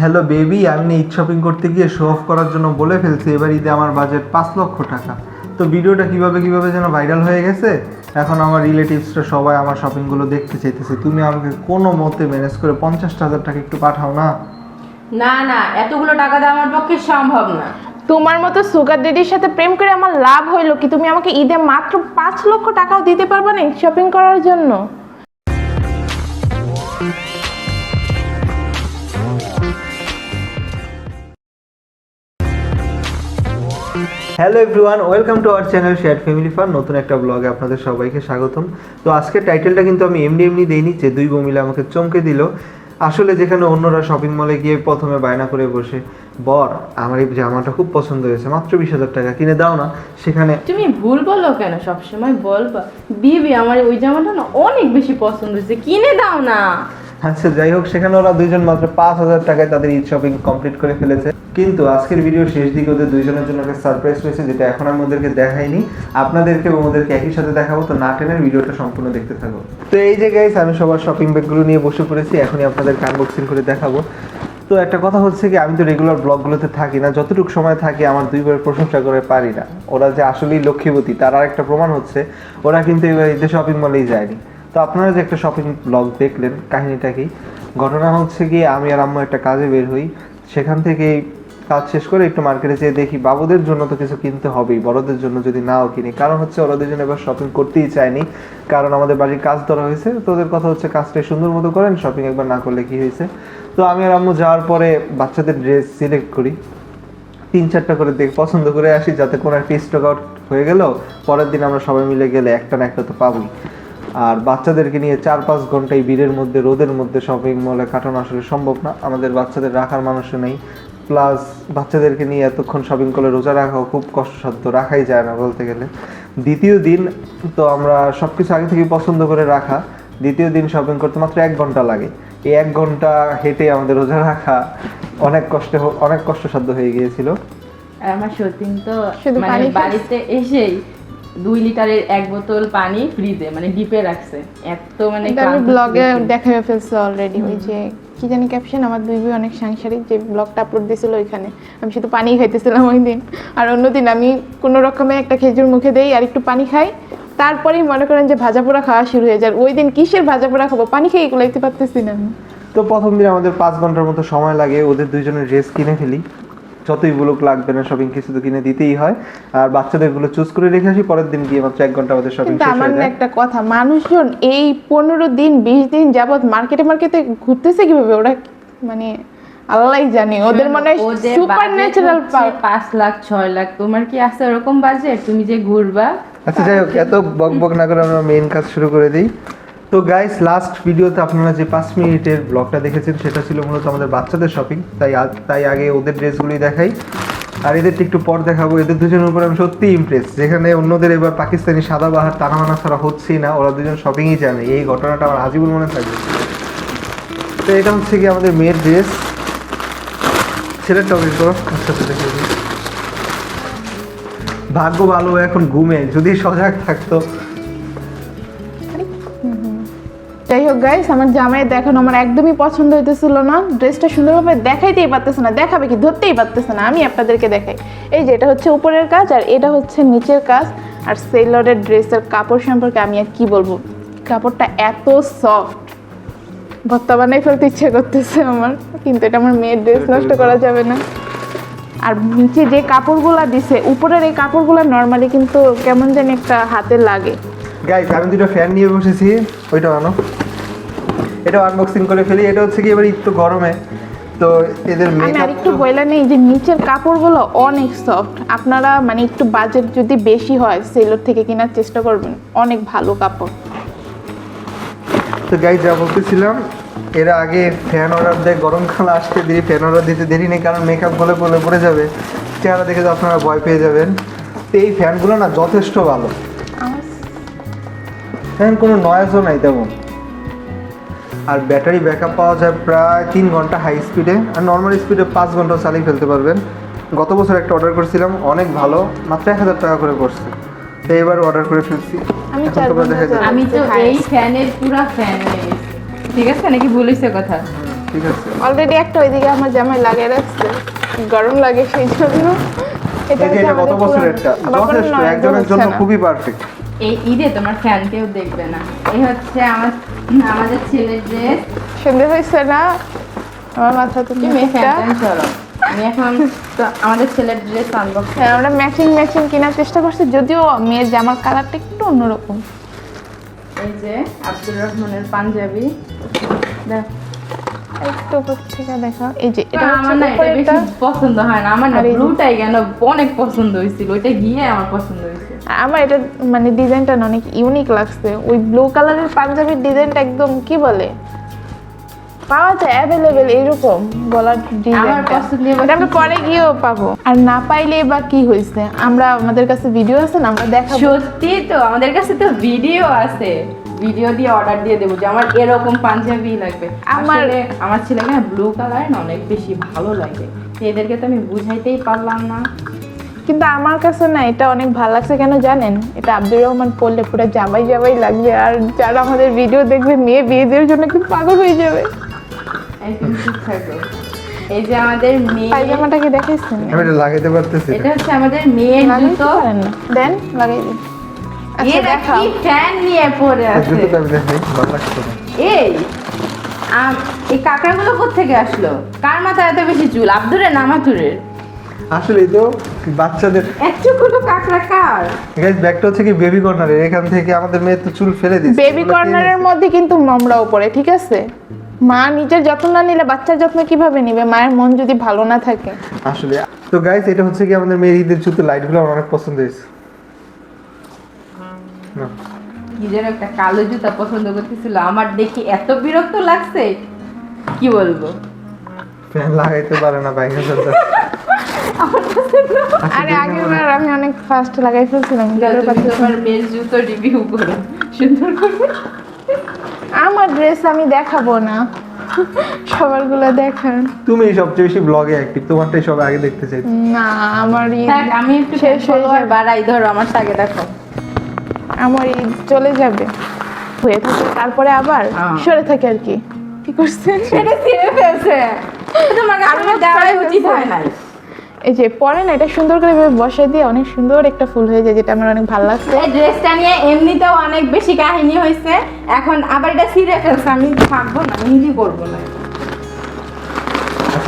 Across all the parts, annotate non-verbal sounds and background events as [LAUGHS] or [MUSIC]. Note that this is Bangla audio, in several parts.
হ্যালো বেবি আমি ঈদ শপিং করতে গিয়ে শো অফ করার জন্য বলে ফেলছি এবার ঈদে আমার বাজেট পাঁচ লক্ষ টাকা। তো ভিডিওটা কীভাবে কীভাবে যেন ভাইরাল হয়ে গেছে এখন আমার রিলেটিভসরা সবাই আমার শপিংগুলো দেখতে চাইতেছে। তুমি আমাকে কোনো মতে ম্যানেজ করে পঞ্চাশ হাজার টাকা একটু পাঠাও না? না না এতগুলো টাকা দেওয়া আমার পক্ষে সম্ভব না। তোমার মতো সুগার ডেডির সাথে প্রেম করে আমার লাভ হইল কি? তুমি আমাকে ঈদে মাত্র পাঁচ লক্ষ টাকাও দিতে পারবে না শপিং করার জন্য? Hello everyone welcome to our channel share family fun নতুন একটা ব্লগে আপনাদের সবাইকে স্বাগতম। তো আজকে টাইটেলটা কিন্তু আমি এমনি এমনি দেইনি যে দুই বমিলে আমাকে চমকে দিল। আসলে যেখানে অন্যরা শপিং মলে গিয়ে প্রথমে বায়না করে বসে বর আমার এই জামাটা খুব পছন্দ হয়েছে মাত্র বিশ হাজার টাকা কিনে দাও না। সেখানে তুমি ভুল বলো কেন? সবসময় বলবা বিবি আমার ওই জামাটা না অনেক বেশি পছন্দ হয়েছে কিনে দাও না। আচ্ছা যাই হোক সেখানে ওরা দুইজন মাত্র পাঁচ হাজার টাকায় তাদের ঈদ শপিং কমপ্লিট করে ফেলেছে। কিন্তু আজকের ভিডিওর শেষ দিকে ওদের দুইজনের জন্য একটা সারপ্রাইজ রয়েছে, যেটা এখন আমি ওদেরকে দেখাইনি। আপনাদেরকে এবং ওদেরকে একই সাথে দেখাবো, তো না টেনের ভিডিওটা সম্পূর্ণ দেখতে থাকো তো এই যে গাইস আমি সবার শপিং ব্যাগগুলো নিয়ে বসে পড়েছি, এখনই আপনাদের আনবক্সিং করে দেখাবো। তো একটা কথা হচ্ছে কি, আমি তো রেগুলার ব্লগগুলোতে থাকি না, যতটুকু সময় থাকি আমার দুইবার প্রশংসা করে পারি না। ওরা যে আসলেই লক্ষ্মীবতী তার আর একটা প্রমাণ হচ্ছে, ওরা কিন্তু এবার ঈদে শপিং মলেই যায়নি। তো আপনারা যে একটা শপিং ব্লগ দেখলেন, কাহিনীটা কি? ঘটনা হচ্ছে কি, আমি আর আম্মু একটা কাজে বের হই, সেখান থেকে কাজ শেষ করে একটু মার্কেটে যেয়ে দেখি বাবুদের জন্য তো কিছু কিনতে হবেই, বড়দের জন্য যদি নাও কিনি। কারণ হচ্ছে ওরা দুজন এবার শপিং করতেই চায়নি। কারণ আমাদের বাড়ির কাজ ধরা হয়েছে। তো ওদের কথা হচ্ছে কাজটা সুন্দর মতো করেন শপিং একবার না করলে কি হয়েছে? তো আমি আর আম্মু যাওয়ার পরে বাচ্চাদের ড্রেস সিলেক্ট করি। তিন চারটা করে দেখ পছন্দ করে আসি, যাতে কোনো একটা স্টক আউট হয়ে গেল। পরের দিন আমরা সবাই মিলে গেলে একটা না একটা তো পাবই। আর বাচ্চাদেরকে নিয়ে চার পাঁচ ঘণ্টা এই ভিড়ের মধ্যে, রোদের মধ্যে শপিং মলে কাটানো আসলে সম্ভব না। আমাদের বাচ্চাদের রাখার মানুষও নেই। প্লাস বাচ্চাদেরকে নিয়ে এতক্ষণ শপিং করে রোজা রাখাও খুব কষ্টসাধ্য রাখাই যায় না বলতে গেলে। দ্বিতীয় দিন তো আমরা সব কিছু আগে থেকে পছন্দ করে রাখা। দ্বিতীয় দিন শপিং করতে মাত্র এক ঘণ্টা লাগে। এই এক ঘণ্টা হেঁটে আমাদের রোজা রাখা অনেক কষ্টে অনেক কষ্টসাধ্য হয়ে গিয়েছিল। আর আমার সতীন তো মানে বাড়িতে এসেই দুই লিটারের এক বোতল পানি ফ্রিজে মানে ডিপে রাখছে। এত মানে ব্লগে। দেখা ফেলছি অলরেডি ওই যে কি জানি ক্যাপশন আমার দুই বই অনেক সাংসারিক যে ব্লগটা আপলোড দিয়েছিল ওইখানে। আমি শুধু পানি খাইতেছিলাম ওই দিন। আর অন্যদিন আমি কোনো রকমে একটা খেজুর মুখে দেই আর একটু পানি খাই। তারপরেই মনে করেন যে ভাজা পোড়া খাওয়া শুরু হয়ে যায়। ওই দিন কিসের ভাজা পোড়া খাব? পানি খেয়ে এগুলো পারতেছি না। তো প্রথম দিন আমাদের পাঁচ ঘণ্টার মতো সময় লাগে। ওদের দুইজনের ড্রেস কিনে ফেলি। যতই ব্লক লাগবে না শপিং কিছু তো কিনে দিতেই হয়। আর বাচ্চাদেরগুলো চুজ করে রেখে আসি পরের দিন গিয়ে মাত্র এক ঘণ্টা আমাদের শপিং শেষ হয়ে যায়। একটা কথা মানুষজন এই পনেরো দিন বিশ দিন যাবত মার্কেটে মার্কেটে ঘুরতেছে কীভাবে? ওরা মানে আল্লাহ জানে ওদের মনে হয় সুপার ন্যাচারাল পাঁচ লাখ ছয় লাখ তোমার কি আছে ওরকম বাজেট তুমি যে ঘুরবা আচ্ছা যাই হোক এত বক বক না করে আমরা মেইন কাজ শুরু করে দিই। তো গাইস লাস্ট ভিডিওতে আপনারা যে পাঁচ মিনিটের ব্লগটা দেখেছেন, সেটা ছিল মূলত আমাদের বাচ্চাদের শপিং তাই তাই আগে ওদের ড্রেসগুলোই দেখাই। আর এদেরটা একটু পর দেখাবো, এদের দুজনের উপর আমি সত্যিই ইমপ্রেস যেখানে অন্যদের এবার পাকিস্তানি সাদা বাহার টানামানা ছাড়া হচ্ছেই না, ওরা দুজন শপিংই জানে। এই ঘটনাটা আমার আজীবন মনে থাকবে। তো এটা হচ্ছে কি আমাদের মেয়ের ড্রেস ছেলের টপিক করো আচ্ছা আচ্ছা ভাগ্য ভালো, এখন ঘুমে। যদি সজাগ থাকতো গাইস আমার জামাই দেখানো আমার একদমই পছন্দ হইতেছিল না। ড্রেসটা সুন্দরভাবে দেখাইতেই পারতেছে না দেখাবে কি ধরতেই পারতেছে না আমি আপনাদেরকে দেখাই। এই যে এটা হচ্ছে উপরের কাজ আর এটা হচ্ছে নিচের কাজ। আর সেলরের ড্রেসের কাপড় সম্পর্কে আমি আর কি বলব? কাপড়টা এত সফট ভর্তা বানাই ফেলতে ইচ্ছে করতেছে আমার কিন্তু এটা আমার মেয়ের ড্রেস নষ্ট করা যাবে না। আর নিচে যে কাপড়গুলো দিছে উপরের এই কাপড়গুলো নর্মালি কিন্তু কেমন জানি একটা হাতে লাগে। গাইস আমি দুটো ফ্যান নিয়ে বসেছি ওইটা আনো। এটা আনবক্সিং করে ফেলি। এটা হচ্ছে কি এবার একটু গরমে। তো এদের আমি আরেকটু বইলা নেই যে নিচের কাপড়গুলো অনেক সফট আপনারা মানে একটু বাজেট যদি বেশি হয় সেলোর থেকে কেনার চেষ্টা করবেন। অনেক ভালো কাপড়। তো গাইস যা বলতেছিলাম এরা আগে ফ্যান অর্ডার দেয় গরমকাল আসতে দেরি ফ্যান অর্ডার দিতে দেরি নেই কারণ মেকআপ গলে পড়লে পড়ে যাবে। চেহারা দেখে তো আপনারা ভয় পেয়ে যাবেন। তো এই ফ্যানগুলো না যথেষ্ট ভালো। ফ্যান কোনো নয়েজও নাই তেমন। আর ব্যাটারি ব্যাকআপ পাওয়া যায় প্রায় তিন ঘণ্টা হাই স্পিডে আর নর্মাল স্পিডে পাঁচ ঘণ্টা চালিয়ে ফেলতে পারবেন। গত বছর একটা অর্ডার করেছিলাম অনেক ভালো মাত্র এক হাজার টাকা করে পড়ছে। তো এবার অর্ডার করে ফেলছি। আমি তো এই ফ্যানের পুরা ফ্যান ঠিক আছে নাকি কথা? ঠিক আছে। অলরেডি একটা ওইদিকে আমার জামাই লাগিয়ে রাখছে। গরম লাগে সেই জন্য। এটা এটা যথেষ্ট একজনের খুবই পারফেক্ট এই ঈদে তোমার ফ্যান কেউ দেখবে না। এই হচ্ছে আমার আমাদের ছেলের ড্রেস সুন্দর হয়েছে না? আমার মাথা তো কি মেয়েটা চলো। আমি এখন আমাদের ছেলের ড্রেস আনবক্স হ্যাঁ আমরা ম্যাচিং ম্যাচিং কেনার চেষ্টা করছি যদিও মেয়ের জামার কালারটা একটু অন্যরকম। এই যে আব্দুর রহমানের পাঞ্জাবি। দেখ একটু উপর থেকে দেখা। এই যে এটা আমার না এটা বেশি পছন্দ হয় না। আমার না ব্লুটাই কেন অনেক পছন্দ হয়েছিল। ওইটা গিয়ে আমার পছন্দ হয়েছে। আমার এটা মানে ডিজাইনটা অনেক ইউনিক লাগছে। ওই ব্লু কালারের পাঞ্জাবির ডিজাইনটা একদম কি বলে? পাওয়া যায় অ্যাভেলেবেল এরকম গলার ডিজাইনটা। আমরা পরে গিয়েও পাবো। আর না পাইলে বা কি হয়েছে? আমরা আমাদের কাছে ভিডিও আছে না আমরা দেখাবো। সত্যি তো আমাদের কাছে তো ভিডিও আছে। ভিডিও দিয়ে অর্ডার দিয়ে দেবো যে আমার এরকম পাঞ্জাবি লাগবে। আমার- আমার ছেলেকে না ব্লু কালার না অনেক বেশি ভালো লাগে। এদেরকে তো আমি বুঝাইতেই পারলাম না। কিন্তু আমার কাছে না এটা অনেক ভালো লাগছে কেন জানেন? এটা আব্দুর রহমান পড়লে পুরো জামাই জামাই লাগবে আর যারা আমাদের ভিডিও দেখবে মেয়ে বিয়ে দেওয়ার জন্য কিন্তু পাগল হয়ে যাবে। একদম ঠিক থাকবে এই যে আমাদের মেয়ে পায়জামাটা কি দেখাইছেন? আমি এটা লাগাইতে পারতেছি এটা হচ্ছে আমাদের মেয়ে জুতো। দেন লাগাই দিন। এরা কি ফ্যান নিয়ে পড়ে আছে? জুতোটা আমি দেখাই ভালো না। এই এই কাঁকড়াগুলো কোথেকে আসলো? কার মাথায় এত বেশি চুল? আব্দুরের না আমাতুরের আসলে তো বাচ্চাদের এতগুলো কাঁকড়া কার? গাইস ব্যাগটা হচ্ছে কি বেবি কর্নারের এখান থেকে আমাদের মেয়ে তো চুল ফেলে দিচ্ছে বেবি কর্নারের মধ্যে কিন্তু নোংরাও পড়ে ঠিক আছে? মা নিজের যত্ন না নিলে বাচ্চার যত্ন কীভাবে নিবে? মায়ের মন যদি ভালো না থাকে। আসলে তো গাইস এটা হচ্ছে কি আমাদের মেয়ের ঈদের জুতো লাইটগুলো আমার অনেক পছন্দ হয়েছে। না, কি যেন একটা কালো জুতা পছন্দ করতেছিল। আমার দেখি এত বিরক্ত লাগছে কি বলব? ফ্যান লাগাইতে পারে না বাইরে চলতে [LAUGHS] আরে আগেরবার আমি অনেক ফাস্ট লাগাই ফেলছিলাম। তোমার মেয়ের জুতো রিভিউ করো সুন্দর করে। আমার ড্রেস আমি দেখাবো না। সবারগুলো দেখান। তুমি সবচেয়ে বেশি ব্লগে অ্যাক্টিভ তোমারটাই সব আগে দেখতে চাই না আমার আমি একটু শেষ হলো যাবে। বাড়াই ধরো আমার আগে দেখো। আমার ঈদ চলে যাবে। হয়ে থাকে। তারপরে আবার হ্যাঁ। সরে থাকে আর কি। কি করছেন? এটা ছিঁড়ে ফেলছে। তোমার কাছে দেওয়াই উচিত হয় না এই যে পরে না এটা সুন্দর করে এভাবে বসাই দিয়ে অনেক সুন্দর একটা ফুল হয়ে যায় যেটা আমার অনেক ভালো লাগছে। এই ড্রেসটা নিয়ে এমনিতেও অনেক বেশি কাহিনী হয়েছে। এখন আবার এটা ছিঁড়ে ফেলছে। আমি থাকব না নিজে করব না।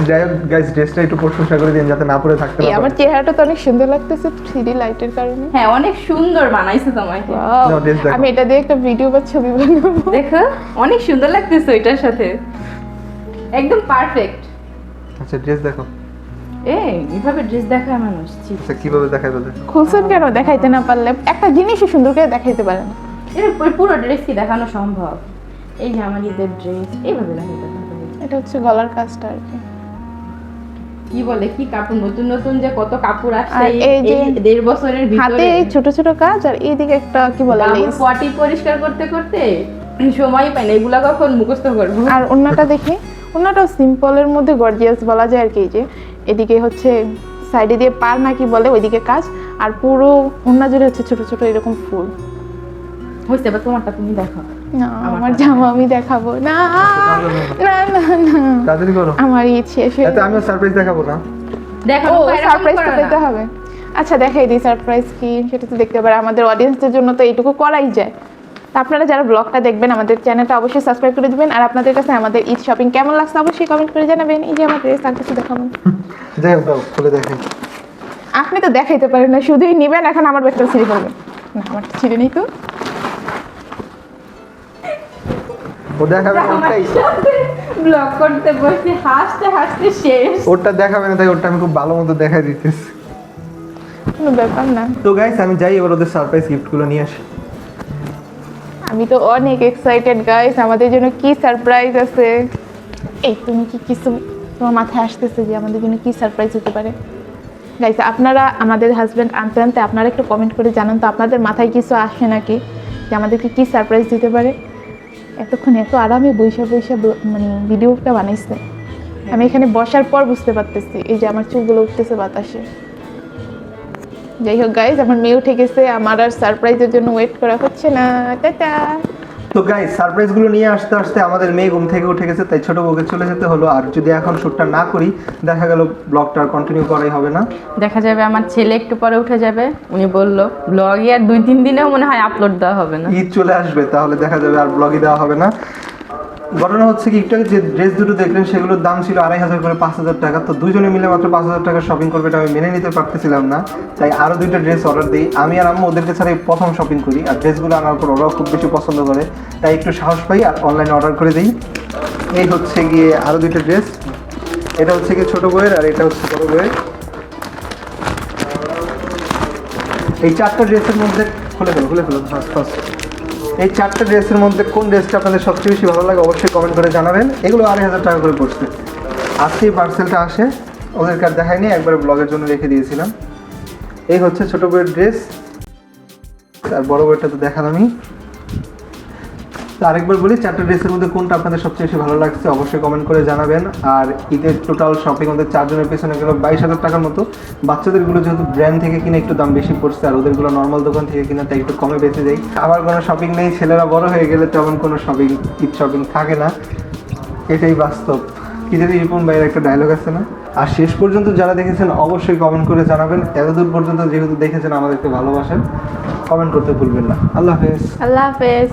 যাই হোক গাইস ড্রেসটা একটু প্রশংসা করে দিন যাতে না পরে থাকতে না আমার চেহারাটা তো অনেক সুন্দর লাগতেছে থ্রি লাইটের কারণে। হ্যাঁ অনেক সুন্দর বানাইছে তোমাকে। আমি এটা দিয়ে একটা ভিডিও বা ছবি বানাবো। দেখো অনেক সুন্দর লাগতেছে ওইটার সাথে। একদম পারফেক্ট আচ্ছা ড্রেস দেখো। এই এভাবে ড্রেস দেখায় মানুষ। আচ্ছা কীভাবে দেখাই তোদের? খুলছেন কেন? দেখাইতে না পারলে একটা জিনিসই সুন্দর করে দেখাইতে পারেন। এর পুরো- পুরো ড্রেস কি দেখানো সম্ভব? এই যে আমার ঈদের ড্রেস এইভাবে পারবে। এটা হচ্ছে গলার কাজটা আর কি। কি বলে কি কাপড় নতুন নতুন যে কত কাপড় আসছে এই- যে দেড় বছরের ভিতরে। এই ছোট ছোট কাজ আর এইদিকে একটা কি বলে পটি পরিষ্কার করতে করতে সময় পাই না এগুলা কখন মুখস্থ করব? আর অন্যটা দেখি অন্যটাও সিম্পলের মধ্যে গর্জিয়াস বলা যায় আর কি যে। এদিকে হচ্ছে সাইডে দিয়ে পার নাকি বলে ওইদিকে কাজ আর পুরো অন্য জুড়ে হচ্ছে ছোট ছোট এরকম ফুল। হয়েছে এবার তোমারটা তুমি দেখো না আমার জামা আমি দেখাবো। না না না না তাড়াতাড়ি করো। আমার এতে আমিও সারপ্রাইজ দেখাবো না। দেখো ও রূপা, এরকম সারপ্রাইজ তো পেতে হবে। আচ্ছা দেখাই দিই সারপ্রাইজ কি সেটা তো দেখতে পারে। আমাদের অডিয়েন্সদের জন্য তো এইটুকু করাই যায়। তো আপনারা যারা ব্লগটা দেখবেন আমাদের চ্যানেলটা অবশ্যই সাবস্ক্রাইব করে দিবেন। আর আপনাদের কাছে আমাদের ঈদ শপিং কেমন লাগছে অবশ্যই কমেন্ট করে জানাবেন। এই যে আমার ড্রেস আর কিছু দেখাবো। যাই হোক দাও খুলে দেখাই আপনি তো দেখাইতে পারেন না শুধুই নিবেন এখন আমার ব্যাগটা ছিঁড়ে ফেলবেন। না আমার ছিঁড়ে নেই তো। ও দেখাবে না ওটাই ব্লগ করতে বসে হাসতে হাসতে শেষ। দেখাবে না তাই ওরটা আমি খুব ভালো মতো দেখাই দিতেছি। কোনো ব্যাপার না। তো গাইস আমি যাই এবার ওদের সারপ্রাইজ গিফটগুলো নিয়ে আসি। আমি তো অনেক এক্সাইটেড গাইস আমাদের জন্য কি সারপ্রাইজ আছে? এই তুমি কি কিছু তোমার মাথায় আসতেছে যে আমাদের জন্য কি সারপ্রাইজ হতে পারে? গাইস আপনারা আমাদের হাজব্যান্ড আনতে আনতে আপনারা একটু কমেন্ট করে জানান তো আপনাদের মাথায় কিছু আসে নাকি? যে আমাদেরকে কি সারপ্রাইজ দিতে পারে? এতক্ষণ এত আরামে বৈশা বৈশা মানে ভিডিওটা বানাইছে। আমি এখানে বসার পর বুঝতে পারতেছি এই যে আমার চুলগুলো উঠতেছে বাতাসে। যাই হোক গাইজ আমার মেয়ে উঠে গেছে আমার আর সারপ্রাইজের জন্য ওয়েট করা হচ্ছে না। টাটা! তো গাই সারপ্রাইজগুলো নিয়ে আসতে আসতে আমাদের মেয়ে ঘুম থেকে উঠে গেছে তাই ছোট বউকে চলে যেতে হলো। আর যদি এখন শ্যুটটা না করি দেখা গেল ব্লগটা কন্টিনিউ করাই হবে না। দেখা যাবে আমার ছেলে একটু পরে উঠে যাবে উনি বলল ব্লগে আর দুই তিন দিনেও মনে হয় আপলোড দেওয়া হবে না। ঈদ চলে আসবে তাহলে দেখা যাবে আর ব্লগই দেওয়া হবে না। ঘটনা হচ্ছে কি, একটু যে ড্রেস দুটো দেখলেন, সেগুলোর দাম ছিল আড়াই হাজার করে পাঁচ হাজার টাকা। তো দুজনে মিলে মাত্র পাঁচ হাজার টাকা শপিং করবে এটা আমি মেনে নিতে পারতেছিলাম না। তাই আরও দুইটা ড্রেস অর্ডার দিই। আমি আর আম্মু ওদেরকে ছাড়াই প্রথম শপিং করি। আর ড্রেসগুলো আনার পর ওরাও খুব বেশি পছন্দ করে। তাই একটু সাহস পাই আর অনলাইনে অর্ডার করে দিই। এই হচ্ছে গিয়ে আরও দুইটা ড্রেস এটা হচ্ছে গিয়ে ছোটো বইয়ের আর এটা হচ্ছে বড় বইয়ের। এই চারটা ড্রেসের মধ্যে খুলে ফেলো খুলে ফেলো, ফার্স্ট ফার্স্ট। এই চারটে ড্রেসের মধ্যে কোন ড্রেসটা আপনাদের সবচেয়ে বেশি ভালো লাগে অবশ্যই কমেন্ট করে জানাবেন। এগুলো আড়াই হাজার টাকা করে পড়ছে। আজকেই পার্সেলটা আসে। ওদেরকে আর দেখায়নি একবার ব্লগের জন্য রেখে দিয়েছিলাম। এই হচ্ছে ছোট বইয়ের ড্রেস আর বড় বইটা তো দেখালামই। তো আরেকবার বলি, চারটা ড্রেসের মধ্যে কোনটা আপনাদের সবচেয়ে বেশি ভালো লাগছে অবশ্যই কমেন্ট করে জানাবেন। আর ঈদের টোটাল শপিং ওদের চারজনের পেছনে গেল বাইশ হাজার টাকার মতো। বাচ্চাদেরগুলো যেহেতু ব্র্যান্ড থেকে কিনে একটু দাম বেশি পড়ছে, আর ওদেরগুলো নর্মাল দোকান থেকে কিনে তাই একটু কমে বেঁচে যাই আবার কোনো শপিং নেই, ছেলেরা বড় হয়ে গেলে তেমন কোনো শপিং ঈদ শপিং থাকে না। এটাই বাস্তব। কি জানি, রিপন ভাইয়ের একটা ডায়লগ আছে না? আর শেষ পর্যন্ত যারা দেখেছেন, অবশ্যই কমেন্ট করে জানাবেন। এতদূর পর্যন্ত যেহেতু দেখেছেন, আমাদেরকে ভালোবাসেন কমেন্ট করতে ভুলবেন না। আল্লাহ হাফেজ। আল্লাহ হাফেজ।